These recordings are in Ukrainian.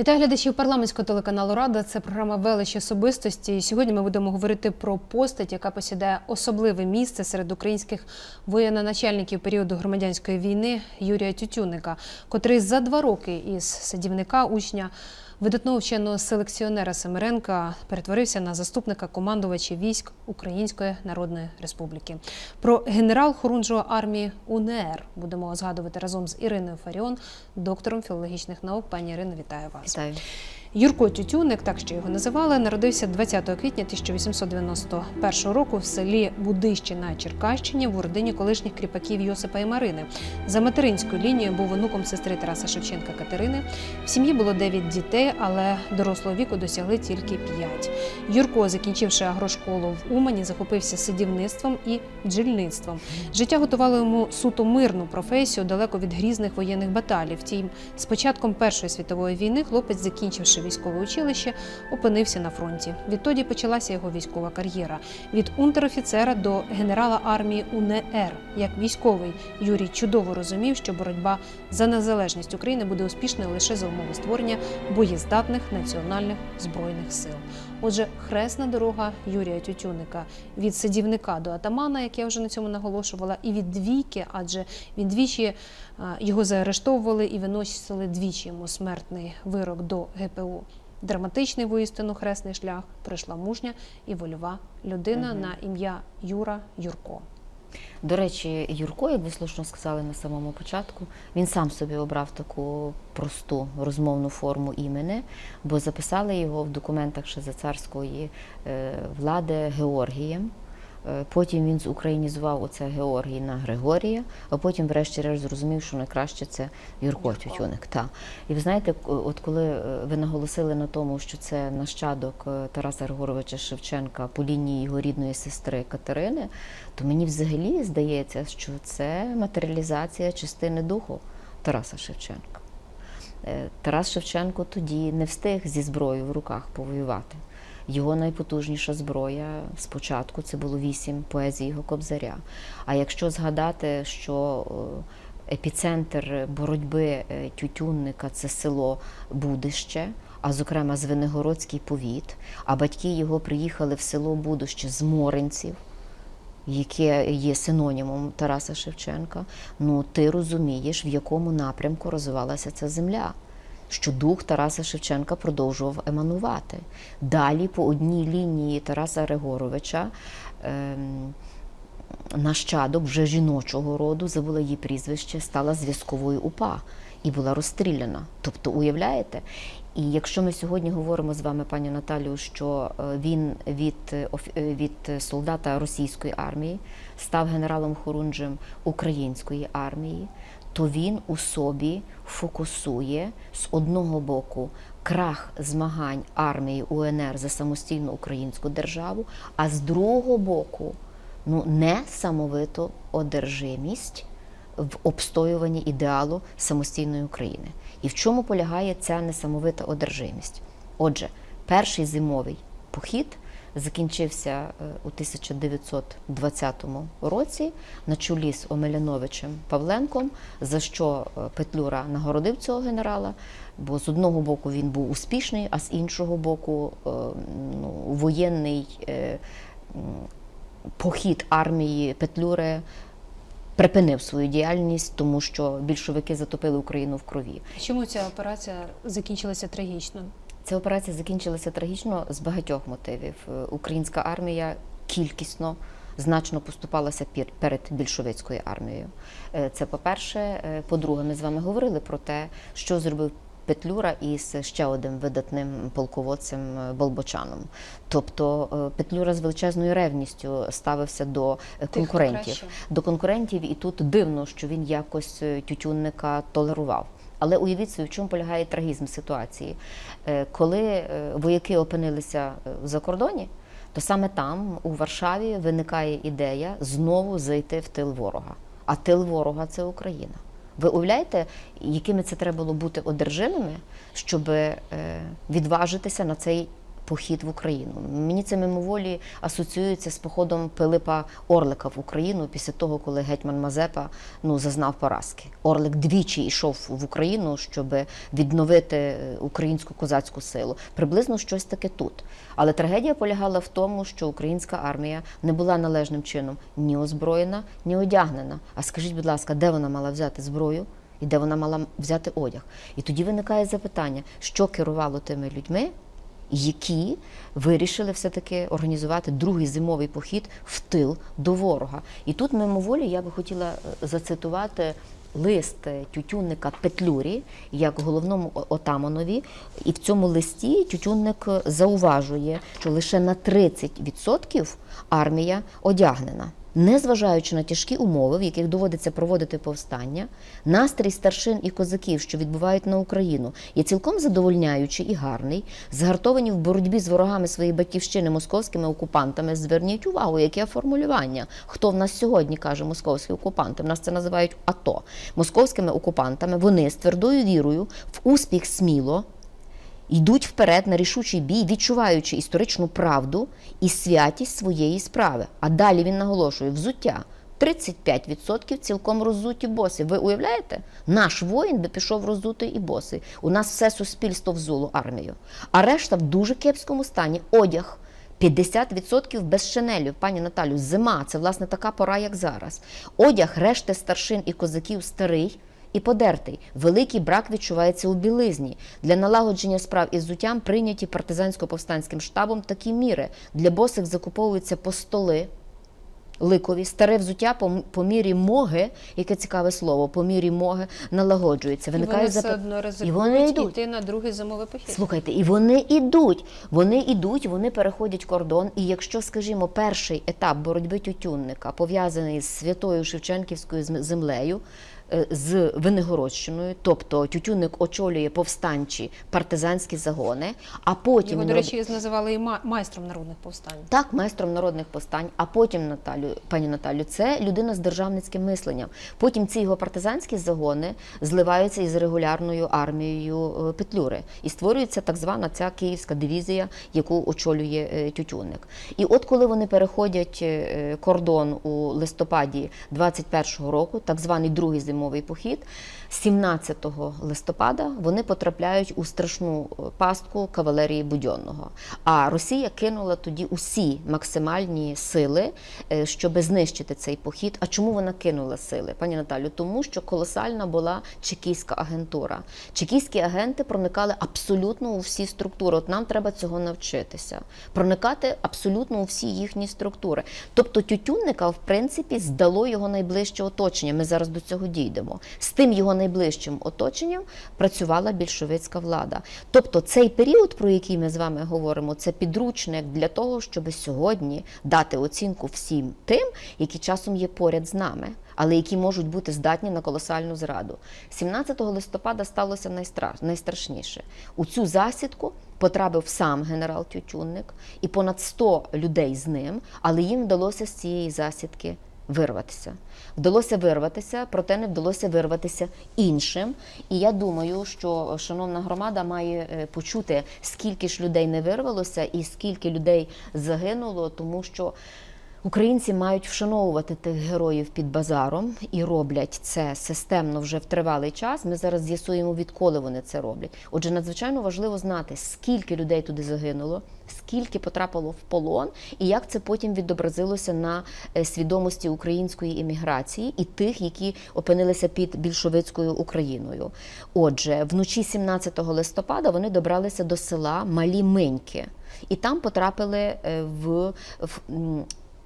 Вітаю глядачів парламентського телеканалу Рада. Це програма Велич особистості. І сьогодні ми будемо говорити про постать, яка посідає особливе місце серед українських воєнноначальників періоду громадянської війни Юрія Тютюника, котрий за два роки із садівника учня видатного вченого селекціонера Семеренка перетворився на заступника командувача військ Української Народної Республіки. Про генерал хорунжого армії УНР будемо згадувати разом з Іриною Фаріон, доктором філологічних наук. Пані Ірино, вітаю вас. Вітаю. Юрко Тютюник, так що його називали, народився 20 квітня 1891 року в селі Будище на Черкащині в родині колишніх кріпаків Йосипа і Марини. За материнською лінією був онуком сестри Тараса Шевченка Катерини. В сім'ї було 9 дітей, але дорослого віку досягли тільки 5. Юрко, закінчивши агрошколу в Умані, захопився садівництвом і бджільництвом. Життя готувало йому суто мирну професію далеко від грізних воєнних баталій. Втім, з початком Першої світової війни хлопець, закінчивши військове училище, опинився на фронті. Відтоді почалася його військова кар'єра від унтер-офіцера до генерала армії УНР. Як військовий Юрій чудово розумів, що боротьба за незалежність України буде успішною лише за умови створення боєздатних національних збройних сил. Отже, хресна дорога Юрія Тютюника від садівника до атамана, як я вже на цьому наголошувала, і від двійки, адже він двічі його заарештовували і виносили двічі йому смертний вирок до ГПУ. Драматичний воістину хресний шлях пройшла мужня і вольова людина угу. на ім'я Юра Юрко. До речі, Юрко, як ви слушно сказали на самому початку, він сам собі обрав таку просту розмовну форму імени, бо записали його в документах ще за царської е, влади Георгієм. Е, Потім він зукраїнізував оце Георгій на Григорія, а потім, врешті-решт, зрозумів, що найкраще це Юрко. Тютюник. Та. І ви знаєте, от коли е, ви наголосили на тому, що це нащадок е, Тараса Григоровича Шевченка по лінії його рідної сестри Катерини, то мені взагалі здається, що це матеріалізація частини духу Тараса Шевченка. Тарас Шевченко тоді не встиг зі зброєю в руках повоювати. Його найпотужніша зброя спочатку це було вісім поезій його кобзаря. А якщо згадати, що е, епіцентр боротьби е, тютюнника це село Будище, а зокрема Звенигородський повіт, а батьки його приїхали в село Будище з Моринців, яке є синонімом Тараса Шевченка, ну ти розумієш, в якому напрямку розвивалася ця земля. Що дух Тараса Шевченка продовжував еманувати. Далі по одній лінії Тараса Григоровича ем, нащадок вже жіночого роду, забула її прізвище, стала зв'язковою УПА і була розстріляна. Тобто, уявляєте? І якщо ми сьогодні говоримо з вами, пані Наталію, що е, він від, е, е, від солдата російської армії став генералом Хорунжем української армії, то він у собі фокусує з одного боку крах змагань армії УНР за самостійну українську державу, а з другого боку ну, несамовиту одержимість в обстоюванні ідеалу самостійної України. І в чому полягає ця несамовита одержимість? Отже, перший зимовий похід закінчився е, у 1920 році на чолі з Омеляновичем Павленком, за що е, Петлюра нагородив цього генерала. Бо з одного боку він був успішний, а з іншого боку, е, ну, воєнний похід армії Петлюри припинив свою діяльність, тому що більшовики затопили Україну в крові. Чому ця операція закінчилася трагічно? Ця операція закінчилася трагічно з багатьох мотивів. Е, Українська армія кількісно значно поступалася перед більшовицькою армією. Е, Це по-перше. Е, По-друге, ми з вами говорили про те, що зробив Петлюра із ще одним видатним полководцем Болбочаном. Тобто Петлюра з величезною ревністю ставився до конкурентів. До конкурентів, і тут дивно, що він якось тютюнника толерував. Але уявіть собі, в чому полягає трагізм ситуації. Е, Коли е, вояки опинилися е, за кордоні, то саме там, у Варшаві, виникає ідея знову зайти в тил ворога. А тил ворога це Україна. Ви уявляєте, якими це треба було бути одержимими, щоб відважитися на цей похід в Україну. Мені це мимоволі асоціюється з походом Пилипа Орлика в Україну після того, коли гетьман Мазепа ну зазнав поразки. Орлик двічі йшов в Україну, щоб відновити е, українську козацьку силу. Приблизно щось таке тут. Але трагедія полягала в тому, що українська армія не була належним чином ні озброєна, ні одягнена. А скажіть, будь ласка, де вона мала взяти зброю? І де вона мала взяти одяг? І тоді виникає запитання, що керувало тими людьми, які вирішили все-таки організувати другий зимовий похід в тил до ворога. І тут мимоволі я би хотіла е, зацитувати лист е, тютюнника Петлюрі як головному отаманові. І в цьому листі тютюнник е, зауважує, що лише на 30% армія одягнена. Незважаючи на тяжкі умови, в яких доводиться проводити повстання, настрій старшин і козаків, що відбувають на Україну, є цілком задовольняючий і гарний. Згартовані в боротьбі з ворогами своєї батьківщини московськими окупантами. Зверніть увагу, яке формулювання. Хто в нас сьогодні каже московські окупанти? В нас це називають АТО. Московськими окупантами вони з твердою вірою в успіх сміло йдуть вперед на рішучий бій, відчуваючи історичну правду і святість своєї справи. А далі він наголошує взуття. 35% цілком роззуті боси. Ви уявляєте? Наш воїн би пішов роззутий і босий. У нас все суспільство взуло армію. А решта в дуже кепському стані. Одяг. 50% без шинелів, пані Наталю, зима це власне така пора, як зараз. Одяг решти старшин і козаків старий і подертий. Великий брак відчувається у білизні. Для налагодження справ із зуттям прийняті партизансько-повстанським штабом такі міри. Для босих закуповуються постоли. Ликові, старе взуття по, по мірі моги, яке цікаве слово, по мірі моги налагоджується. І вони Виникає запит- І вони йдуть. йти на другий зимовий похід. Слухайте, і вони ідуть. Вони ідуть, вони переходять кордон. І якщо, скажімо, перший етап боротьби тютюнника пов'язаний з святою Шевченківською землею. Е, З Винегородщиною, тобто Тютюнник очолює повстанчі партизанські загони, а потім Його, до речі, називали і майстром народних повстань. так, майстром народних повстань, а потім Наталю, пані Наталю, це людина з державницьким мисленням. Потім ці його партизанські загони зливаються із регулярною армією е, Петлюри, і створюється так звана ця київська дивізія, яку очолює е, Тютюнник. І от коли вони переходять кордон у листопаді 21-го року, так званий другий зимовий похід. 17 листопада вони потрапляють у страшну е, пастку кавалерії Будьонного. А Росія кинула тоді усі максимальні сили, е, щоб знищити цей похід. А чому вона кинула сили, пані Наталю? Тому що колосальна була чекійська агентура. Чекійські агенти проникали абсолютно у всі структури. От нам треба цього навчитися. Проникати абсолютно у всі їхні структури. Тобто тютюнника, в принципі, здало його найближче оточення. Ми зараз до цього дійдемо. З тим його найближчим оточенням працювала більшовицька влада. Тобто цей період, про який ми з вами говоримо, це підручник для того, щоб сьогодні дати оцінку всім тим, які часом є поряд з нами. Але які можуть бути здатні на колосальну зраду. 17 листопада сталося найстра- найстрашніше. У цю засідку потрапив сам генерал Тютюнник і понад 100 людей з ним, але їм вдалося з цієї засідки вирватися. Вдалося вирватися, проте не вдалося вирватися іншим. І я думаю, що шановна громада має е, почути, скільки ж людей не вирвалося і скільки людей загинуло, тому що. Українці мають вшановувати тих героїв під базаром і роблять це системно вже в тривалий час. Ми зараз з'ясуємо, відколи вони це роблять. Отже, надзвичайно важливо знати, скільки людей туди загинуло, скільки потрапило в полон, і як це потім відобразилося на е, свідомості української імміграції і тих, які опинилися під більшовицькою Україною. Отже, вночі 17 листопада вони добралися до села Малі Миньки, і там потрапили е, в, в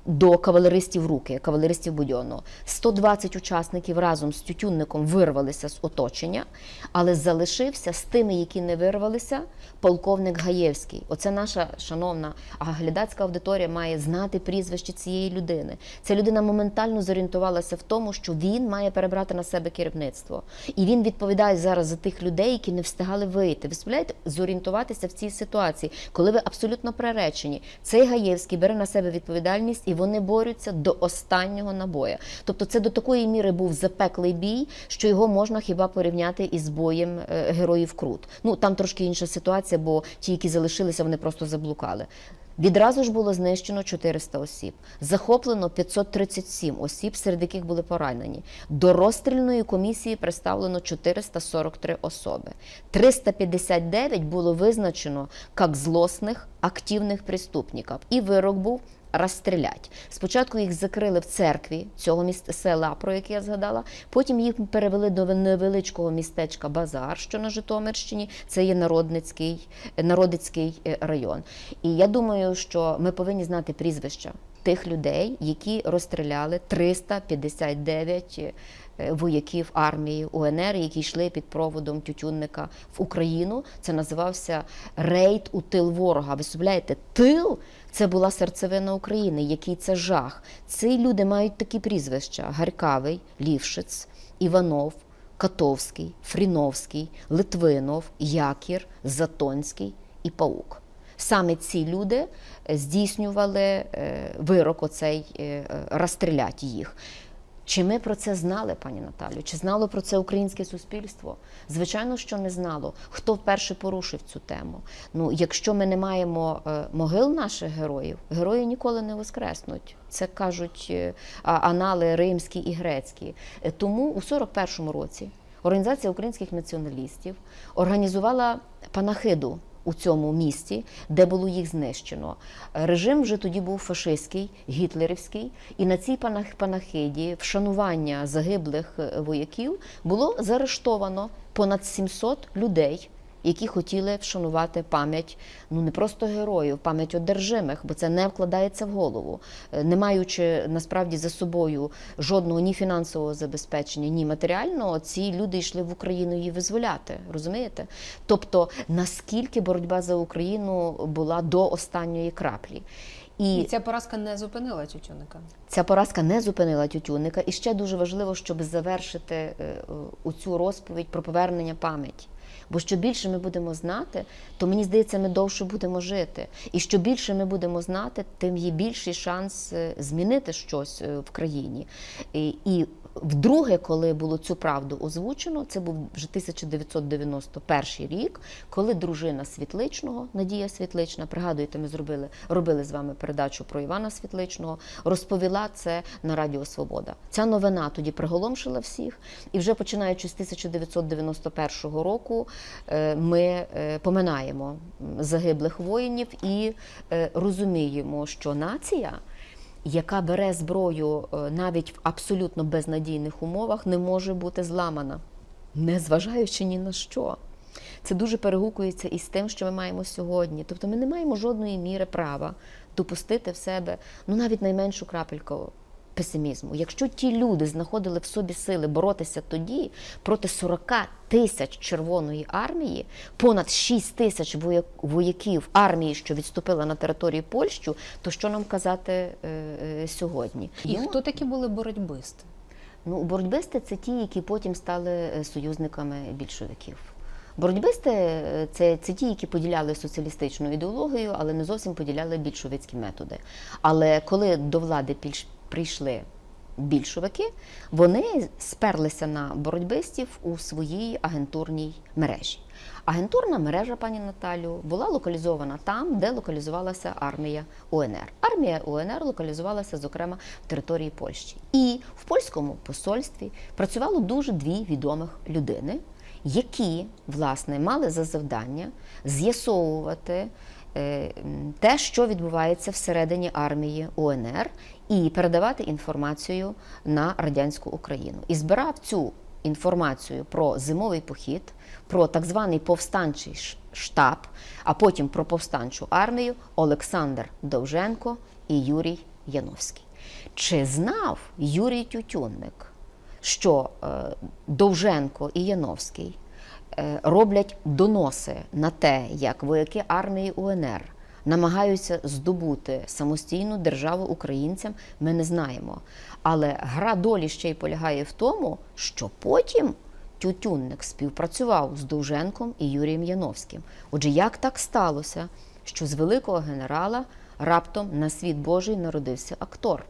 до кавалеристів руки, кавалеристів Будьонного. 120 учасників разом з Тютюнником вирвалися з оточення, але залишився з тими, які не вирвалися, полковник Гаєвський. Оце наша шановна глядацька аудиторія має знати прізвище цієї людини. Ця людина моментально зорієнтувалася в тому, що він має перебрати на себе керівництво. І він відповідає зараз за тих людей, які не встигали вийти. Ви справляєте зорієнтуватися в цій ситуації, коли ви абсолютно приречені. Цей Гаєвський бере на себе відповідальність і вони борються до останнього набоя. Тобто, це до такої міри був запеклий бій, що його можна хіба порівняти із боєм е, героїв Крут. Ну там трошки інша ситуація, бо ті, які залишилися, вони просто заблукали. Відразу ж було знищено 400 осіб, захоплено 537 осіб, серед яких були поранені. До розстрільної комісії представлено 443 особи. 359 було визначено як злосних активних преступників. І вирок був розстрілять. Спочатку їх закрили в церкві цього міста села, про яке я згадала. Потім їх перевели до невеличкого містечка Базар, що на Житомирщині. Це є народницький, народицький е, район. І я думаю, що ми повинні знати прізвища тих людей, які розстріляли 359 е, вояків армії УНР, які йшли під проводом Тютюнника в Україну. Це називався рейд у тил ворога. Ви собляєте, тил це була серцевина України. Який це жах? Ці люди мають такі прізвища: Гарькавий, Лівшиц, Іванов. Катовський, Фріновський, Литвинов, Якір, Затонський і Паук. Саме ці люди здійснювали е, вирок оцей е, е, розстріляти їх. Чи ми про це знали, пані Наталю? Чи знало про це українське суспільство? Звичайно, що не знало. Хто вперше порушив цю тему? Ну, якщо ми не маємо могил наших героїв, герої ніколи не воскреснуть. Це кажуть анали римські і грецькі. Тому у 41-му році Організація українських націоналістів організувала панахиду у цьому місті, де було їх знищено. Режим вже тоді був фашистський, гітлерівський, і на цій панах- панахиді вшанування загиблих е, вояків було заарештовано понад 700 людей. Які хотіли вшанувати пам'ять ну не просто героїв, пам'ять одержимих, бо це не вкладається в голову, Е, не маючи насправді за собою жодного ні фінансового забезпечення, ні матеріального, ці люди йшли в Україну її визволяти. Розумієте? Тобто наскільки боротьба за Україну була до останньої краплі. І ця поразка не зупинила Тютюника. Ця поразка не зупинила Тютюнника. І ще дуже важливо, щоб завершити е, е, цю розповідь про повернення пам'яті. Бо що більше ми будемо знати, то мені здається, ми довше будемо жити. І що більше ми будемо знати, тим є більший шанс е, змінити щось е, в країні. І, і вдруге, коли було цю правду озвучено, це був вже 1991 рік, коли дружина Світличного, Надія Світлична, пригадуєте, ми зробили робили з вами передачу про Івана Світличного, розповіла це на Радіо Свобода. Ця новина тоді приголомшила всіх, і вже починаючи з 1991 року е, ми е, поминаємо загиблих воїнів і е, розуміємо, що нація яка бере зброю е, навіть в абсолютно безнадійних умовах, не може бути зламана, незважаючи ні на що. Це дуже перегукується із тим, що ми маємо сьогодні. Тобто ми не маємо жодної міри права допустити в себе ну навіть найменшу крапельку песимізму. Якщо ті люди знаходили в собі сили боротися тоді проти 40 тисяч Червоної армії, понад 6 тисяч вояків армії, що відступила на території Польщі, то що нам казати е, е, сьогодні? І Ну, хто такі були боротьбисти? Ну, боротьбисти це ті, які потім стали е, союзниками більшовиків. Боротьбисти е, це, це ті, які поділяли соціалістичну ідеологію, але не зовсім поділяли більшовицькі методи. Але коли до влади прийшли більшовики, вони сперлися на боротьбистів у своїй агентурній мережі. Агентурна мережа, пані Наталю, була локалізована там, де локалізувалася армія УНР. Армія УНР локалізувалася, зокрема, в території Польщі. І в польському посольстві працювало дуже дві відомих людини, які власне мали за завдання з'ясовувати те, що відбувається всередині армії УНР, і передавати інформацію на радянську Україну. І збирав цю інформацію про зимовий похід, про так званий повстанчий штаб, а потім про повстанчу армію Олександр Довженко і Юрій Яновський. Чи знав Юрій Тютюнник, що е, Довженко і Яновський е, роблять доноси на те, як вояки армії УНР намагаються здобути самостійну державу українцям, ми не знаємо. Але гра долі ще й полягає в тому, що потім Тютюнник співпрацював з Довженком і Юрієм Яновським. Отже, як так сталося, що з великого генерала раптом на світ Божий народився актор.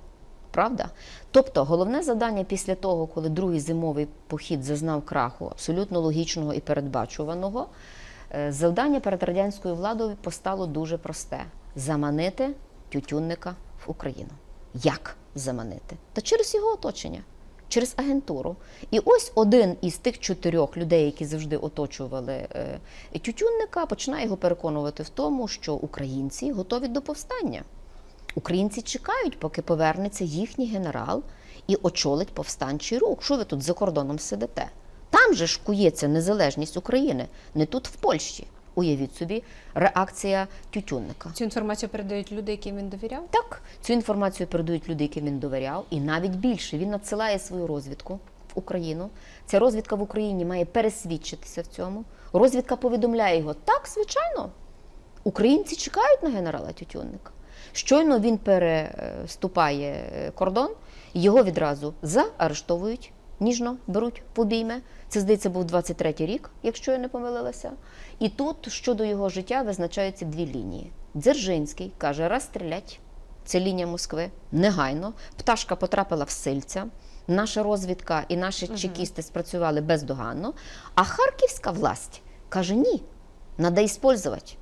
Правда? Тобто головне завдання після того, коли другий зимовий похід зазнав краху, абсолютно логічного і передбачуваного, е, завдання перед радянською владою постало дуже просте: заманити тютюнника в Україну. Як заманити? Та через його оточення, через агентуру. І ось один із тих чотирьох людей, які завжди оточували е, тютюнника, починає його переконувати в тому, що українці готові до повстання. Українці чекають, поки повернеться їхній генерал і очолить повстанчий рух. Що ви тут за кордоном сидите? Там же ж кується незалежність України, не тут в Польщі. Уявіть собі, реакція тютюнника. Цю інформацію передають люди, яким він довіряв. Так, цю інформацію передають люди, яким він довіряв, і навіть більше він надсилає свою розвідку в Україну. Ця розвідка в Україні має пересвідчитися в цьому. Розвідка повідомляє його: так, звичайно, українці чекають на генерала Тютюнника. Щойно він переступає е, кордон, його відразу заарештовують, ніжно беруть в обійми. Це, здається, був 23-й рік, якщо я не помилилася. І тут щодо його життя визначаються дві лінії. Дзержинський каже, розстрілять. Це лінія Москви. Негайно. Пташка потрапила в сильця. Наша розвідка і наші чекісти спрацювали бездоганно. А харківська власть каже: ні, треба іспользувати.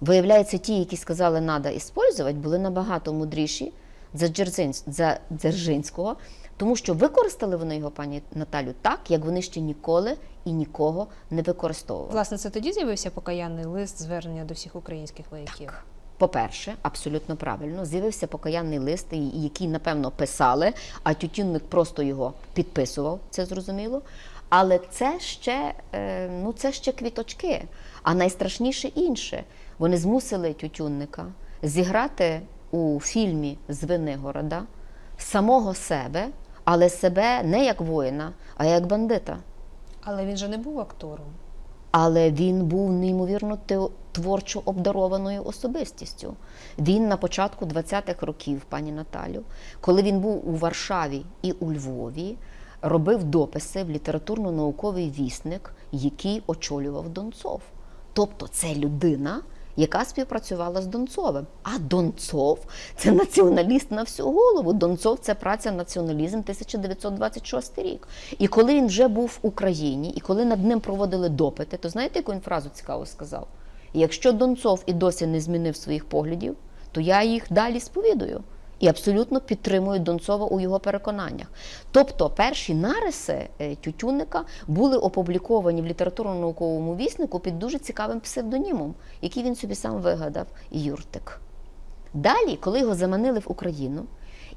Виявляється, ті, які сказали «надо іспользувати, були набагато мудріші за, Дзержинсь- за Дзержинського, тому що використали вони його, пані Наталю, так, як вони ще ніколи і нікого не використовували. Власне, це тоді з'явився покаянний лист звернення до всіх українських вояків. По-перше, абсолютно правильно, з'явився покаянний лист, який, напевно, писали, а тютюнник просто його підписував, це зрозуміло. Але це ще, е, ну, це ще квіточки. А найстрашніше інше. Вони змусили тютюнника зіграти у фільмі з Винигорода самого себе, але себе не як воїна, а як бандита. Але він же не був актором. Але він був неймовірно творчо обдарованою особистістю. Він на початку 20-х років, пані Наталю, коли він був у Варшаві і у Львові, робив дописи в літературно-науковий вісник, який очолював Донцов. Тобто це людина, яка співпрацювала з Донцовим. А Донцов це націоналіст на всю голову. Донцов це праця націоналізм 1926 рік. І коли він вже був в Україні, і коли над ним проводили допити, то знаєте, яку він фразу цікаво сказав? Якщо Донцов і досі не змінив своїх поглядів, то я їх далі сповідую. І абсолютно підтримую Донцова у його переконаннях. Тобто перші нариси е, Тютюнника були опубліковані в літературно-науковому віснику під дуже цікавим псевдонімом, який він собі сам вигадав Юртик. Далі, коли його заманили в Україну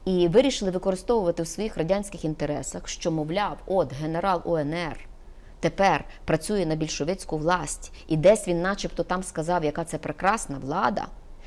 і вирішили використовувати в своїх радянських інтересах, що, мовляв, от генерал УНР тепер працює на більшовицьку власть, і десь він, начебто, там сказав, яка це прекрасна влада,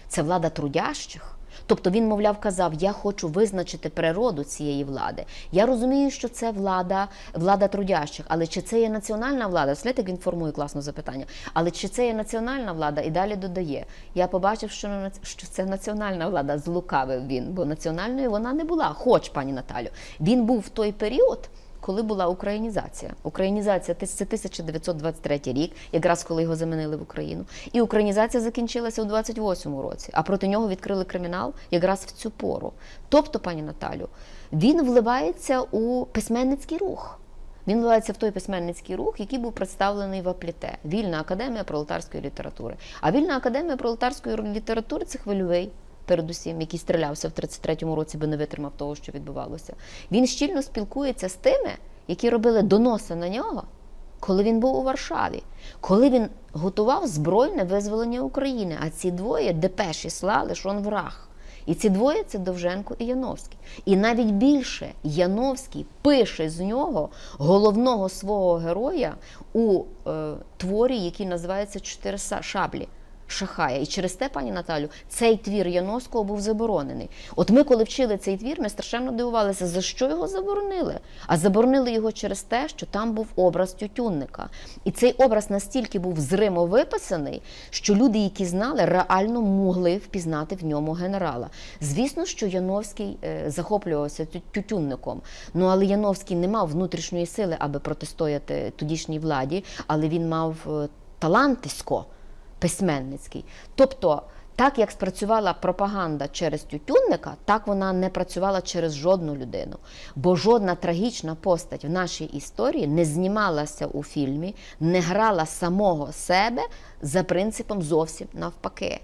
це влада трудящих. Тобто він, мовляв, казав, я хочу визначити природу цієї влади. Я розумію, що це влада, влада трудящих, але чи це є національна влада? Як він формує класне запитання. Але чи це є національна влада? І далі додає: я побачив, що, що це національна влада, злукавив він, бо національною вона не була. Хоч, пані Наталю, він був в той період. Коли була українізація, українізація це 1923 рік, якраз коли його замінили в Україну, і українізація закінчилася у 28-му році. А проти нього відкрили кримінал якраз в цю пору. Тобто, пані Наталю, він вливається у письменницький рух. Він вливається в той письменницький рух, який був представлений в Апліте Вільна академія пролетарської літератури. А вільна академія пролетарської літератури це хвильовий. Передусім, який стрілявся в 33-му році, би не витримав того, що відбувалося. Він щільно спілкується з тими, які робили доноси на нього, коли він був у Варшаві, коли він готував збройне визволення України. А ці двоє депеші слали, що он враг. І ці двоє це Довженко і Яновський. І навіть більше Яновський пише з нього головного свого героя у е, творі, який називається Чотири шаблі. Шахая. І через те, пані Наталю, цей твір Яновського був заборонений. От ми, коли вчили цей твір, ми страшенно дивувалися, за що його заборонили. А заборонили його через те, що там був образ тютюнника. І цей образ настільки був зримо виписаний, що люди, які знали, реально могли впізнати в ньому генерала. Звісно, що Яновський е, захоплювався тютюнником. Ну але Яновський не мав внутрішньої сили, аби протистояти тодішній владі, але він мав е, талантисько письменницький. Тобто Так як спрацювала пропаганда через тютюнника, так вона не працювала через жодну людину. Бо жодна трагічна постать в нашій історії не знімалася у фільмі, не грала самого себе за принципом зовсім навпаки.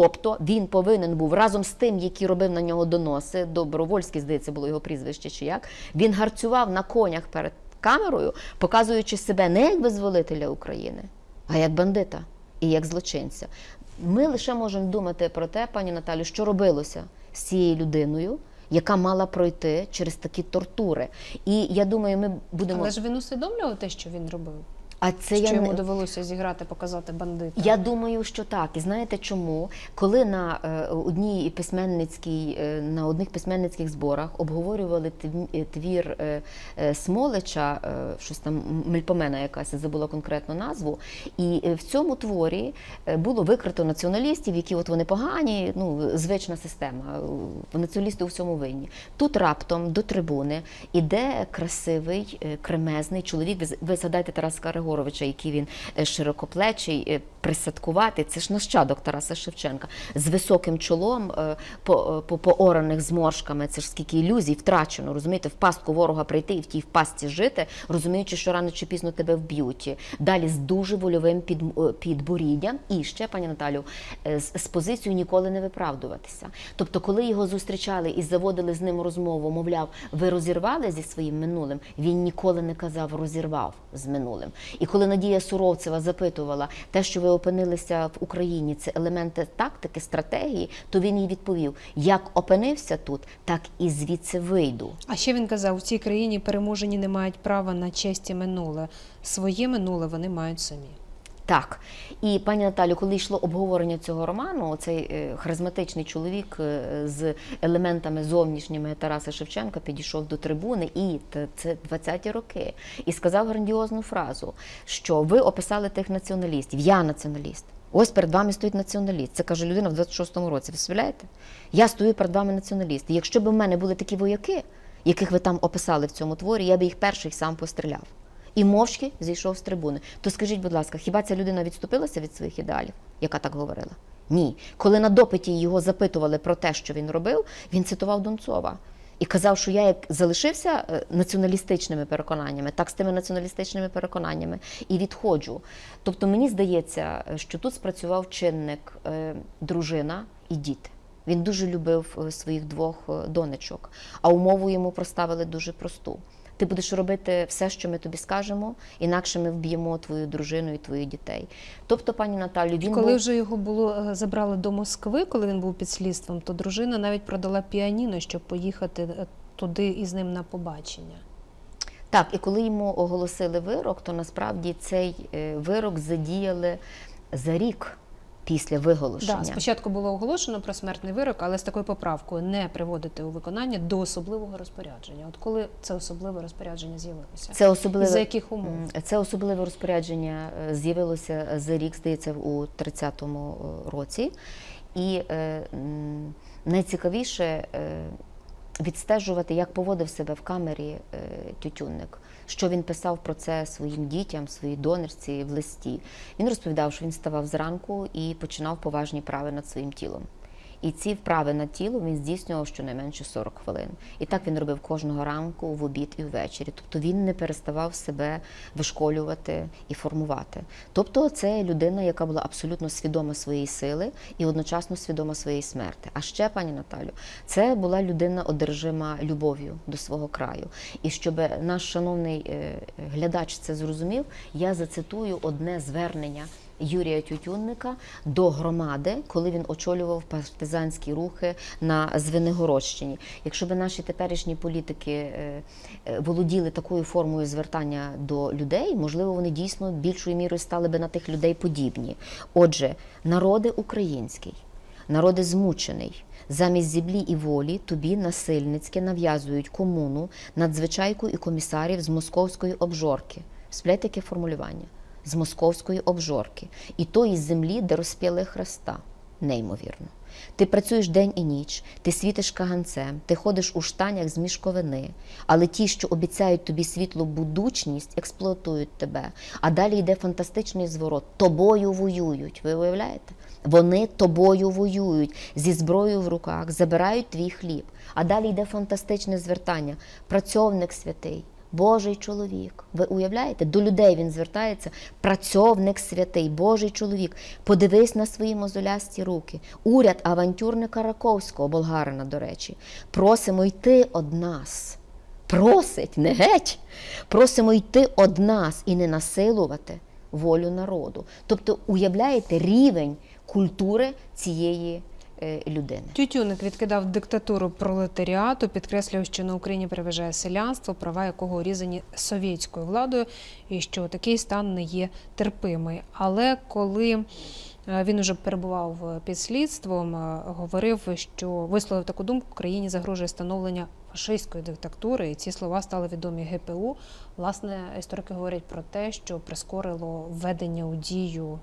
Тобто він повинен був разом з тим, який робив на нього доноси, Добровольський, здається, було його прізвище чи як. Він гарцював на конях перед камерою, показуючи себе не як визволителя України, а як бандита і як злочинця. Ми лише можемо думати про те, пані Наталю, що робилося з цією людиною, яка мала пройти через такі тортури. І я думаю, ми будемо. Але ж він усвідомлював те, що він робив. А це що я йому не... довелося зіграти, показати бандита. Я думаю, що так. І знаєте чому? Коли на е, одній письменницькій, е, на одних письменницьких зборах обговорювали е, твір Смолича, щось там Мельпомена якась я забула конкретну назву, і в цьому творі було викрито націоналістів, які от вони погані, ну звична система. Націоналісти у всьому винні. Тут раптом до трибуни іде красивий, кремезний чоловік. Ви згадайте Тараса Григоровича, який він е, широкоплечий, е, присадкуватий. Це ж нащадок Тараса Шевченка з високим чолом, е, по, по поораних зморшками. Це ж скільки ілюзій втрачено. Розумієте, в пастку ворога прийти і в тій пастці жити, розуміючи, що рано чи пізно тебе вб'ють. Далі з дуже вольовим під, підборіддям і ще, пані Наталю, з, з позицією ніколи не виправдуватися. Тобто, коли його зустрічали і заводили з ним розмову, мовляв, ви розірвали зі своїм минулим, він ніколи не казав розірвав з минулим. І коли Надія Суровцева запитувала те, що ви опинилися в Україні, це елементи тактики, стратегії, то він їй відповів: як опинився тут, так і звідси вийду. А ще він казав: у цій країні переможені не мають права на честь і минуле. Своє минуле вони мають самі. Так, і пані Наталю, коли йшло обговорення цього роману, цей е, харизматичний чоловік е, з елементами зовнішніми Тараса Шевченка підійшов до трибуни, і це 20-ті роки, і сказав грандіозну фразу, що ви описали тих націоналістів. Я націоналіст. Ось перед вами стоїть націоналіст. Це каже людина в 26-му році. Ви уявляєте? Я стою перед вами націоналіст. Якщо б в мене були такі вояки, яких ви там описали в цьому творі, я би їх перших сам постріляв і мовчки зійшов з трибуни. То скажіть, будь ласка, хіба ця людина відступилася від своїх ідеалів, яка так говорила? Ні. Коли на допиті його запитували про те, що він робив, він цитував Донцова. І казав, що я як залишився е, націоналістичними переконаннями, так з тими націоналістичними переконаннями і відходжу. Тобто мені здається, е, що тут спрацював чинник е, дружина і діти. Він дуже любив своїх двох донечок, а умову йому проставили дуже просту. Ти будеш робити все, що ми тобі скажемо, інакше ми вб'ємо твою дружину і твоїх дітей. Тобто, пані Наталю, він Коли був... вже його було е, забрали до Москви, коли він був під слідством, то дружина навіть продала піаніно, щоб поїхати е, туди із ним на побачення. Так, і коли йому оголосили вирок, то насправді цей е, вирок задіяли за рік після виголошення. Да, спочатку було оголошено про смертний вирок, але з такою поправкою не приводити у виконання до особливого розпорядження. От коли це особливе розпорядження з'явилося? Це особливе І за яких умов? Це особливе розпорядження е, з'явилося за рік, здається, у 30-му е, році. І е, найцікавіше е, відстежувати, як поводив себе в камері е, тютюнник, що він писав про це своїм дітям, своїй донорці в листі. Він розповідав, що він ставав зранку і починав поважні прави над своїм тілом. І ці вправи на тіло він здійснював щонайменше 40 хвилин. І так він робив кожного ранку, в обід і ввечері. Тобто він не переставав себе вишколювати і формувати. Тобто, це людина, яка була абсолютно свідома своєї сили і одночасно свідома своєї смерти. А ще, пані Наталю, це була людина одержима любов'ю до свого краю. І щоб наш шановний е, глядач це зрозумів, я зацитую одне звернення. Юрія Тютюнника до громади, коли він очолював партизанські рухи на Звенигородщині. Якщо б наші теперішні політики е, е, володіли такою формою звертання до людей, можливо, вони дійсно більшою мірою стали би на тих людей подібні. Отже, народи український, народи змучений. Замість землі і волі тобі насильницьки нав'язують комуну, надзвичайку і комісарів з московської обжорки. Сплять таке формулювання з московської обжорки і тої землі, де розп'яли Христа. Неймовірно. Ти працюєш день і ніч, ти світиш каганцем, ти ходиш у штанях з мішковини, але ті, що обіцяють тобі світлу будучність, експлуатують тебе. А далі йде фантастичний зворот. Тобою воюють. Ви уявляєте? Вони тобою воюють зі зброєю в руках, забирають твій хліб. А далі йде фантастичне звертання. Працьовник святий. Божий чоловік. Ви уявляєте? До людей він звертається. Працьовник святий, Божий чоловік. Подивись на свої мозолясті руки. Уряд авантюрника Раковського, болгарина, до речі. Просимо йти од нас. Просить, не геть. Просимо йти од нас і не насилувати волю народу. Тобто, уявляєте рівень культури цієї людини. Тютюник відкидав диктатуру пролетаріату, підкреслював, що на Україні переважає селянство, права якого урізані совєтською владою, і що такий стан не є терпимий. Але коли е, він уже перебував е, під слідством, е, говорив, що висловив таку думку, Україні загрожує становлення фашистської диктатури, і ці слова стали відомі ГПУ. Власне, історики говорять про те, що прискорило введення у дію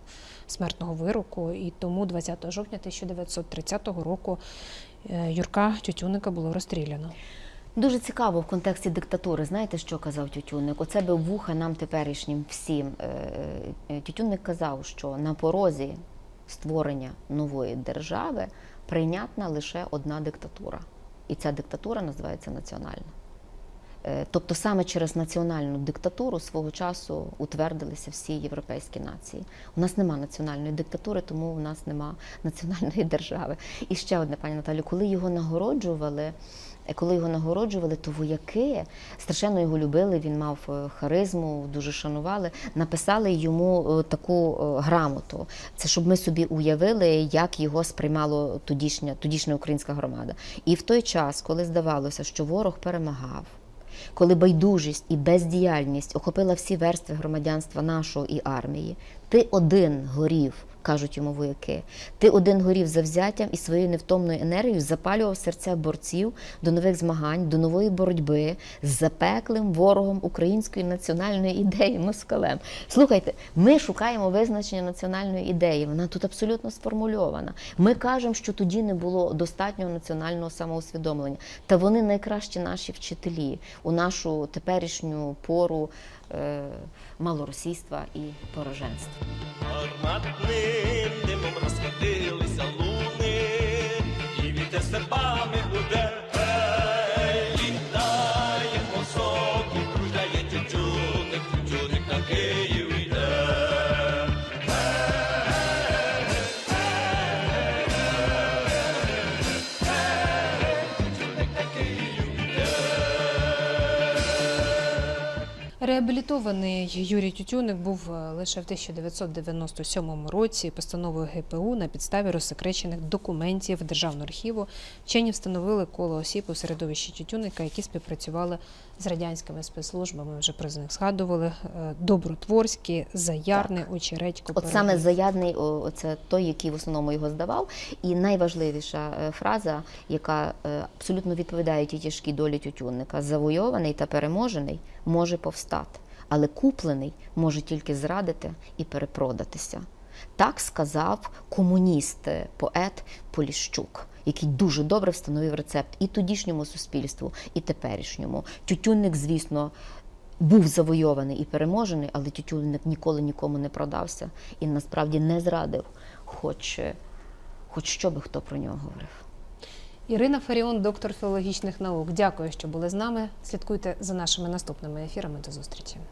смертного вироку, і тому 20 жовтня 1930 року е, Юрка Тютюника було розстріляно. Дуже цікаво в контексті диктатури. Знаєте, що казав Тютюнник? Оце би вуха нам теперішнім всім. Е, е, Тютюнник казав, що на порозі створення нової держави прийнятна лише одна диктатура. І ця диктатура називається національна. Е, Тобто саме через національну диктатуру свого часу утвердилися всі європейські нації. У нас нема національної диктатури, тому у нас нема національної держави. І ще одне, пані Наталю, коли його нагороджували, е, коли його нагороджували, то вояки страшенно його любили. Він мав е, харизму, дуже шанували. Написали йому таку грамоту. Це щоб ми собі уявили, як його сприймало тодішня, тодішня українська громада. І в той час, коли здавалося, що ворог перемагав. Коли байдужість і бездіяльність охопила всі верстви громадянства нашого і армії, ти один горів, кажуть йому вояки. Ти один горів завзяттям і своєю невтомною енергією запалював серця борців до нових змагань, до нової боротьби з запеклим ворогом української національної ідеї москалем. Слухайте, ми шукаємо визначення національної ідеї. Вона тут абсолютно сформульована. Ми кажемо, що тоді не було достатнього національного самоусвідомлення. Та вони найкращі наші вчителі у нашу теперішню пору малоросійства і пораженства. Гарматним димом розходилися луни, і вітер серпами гуде. Реабілітований Юрій Тютюник був е, лише в 1997 році постановою ГПУ на підставі розсекречених документів Державного архіву. Вчені встановили коло осіб у середовищі Тютюника, які співпрацювали з радянськими спецслужбами. Ми Вже про них згадували е, Добротворські, Заярний, Очередько. От саме заядний, о, це той, який в основному його здавав. І найважливіша е, фраза, яка абсолютно відповідає тій тяжкій долі тютюнника: завойований та переможений може повстати, але куплений може тільки зрадити і перепродатися. Так сказав комуніст, е, поет Поліщук, який дуже добре встановив рецепт і тодішньому суспільству, і теперішньому. Тютюнник, звісно, був завойований і переможений, але тютюнник ніколи нікому не продався і насправді не зрадив, хоч, е, хоч що би хто про нього говорив. Ірина Фаріон, доктор філологічних наук. Дякую, що були з нами. Слідкуйте за нашими наступними ефірами. До зустрічі.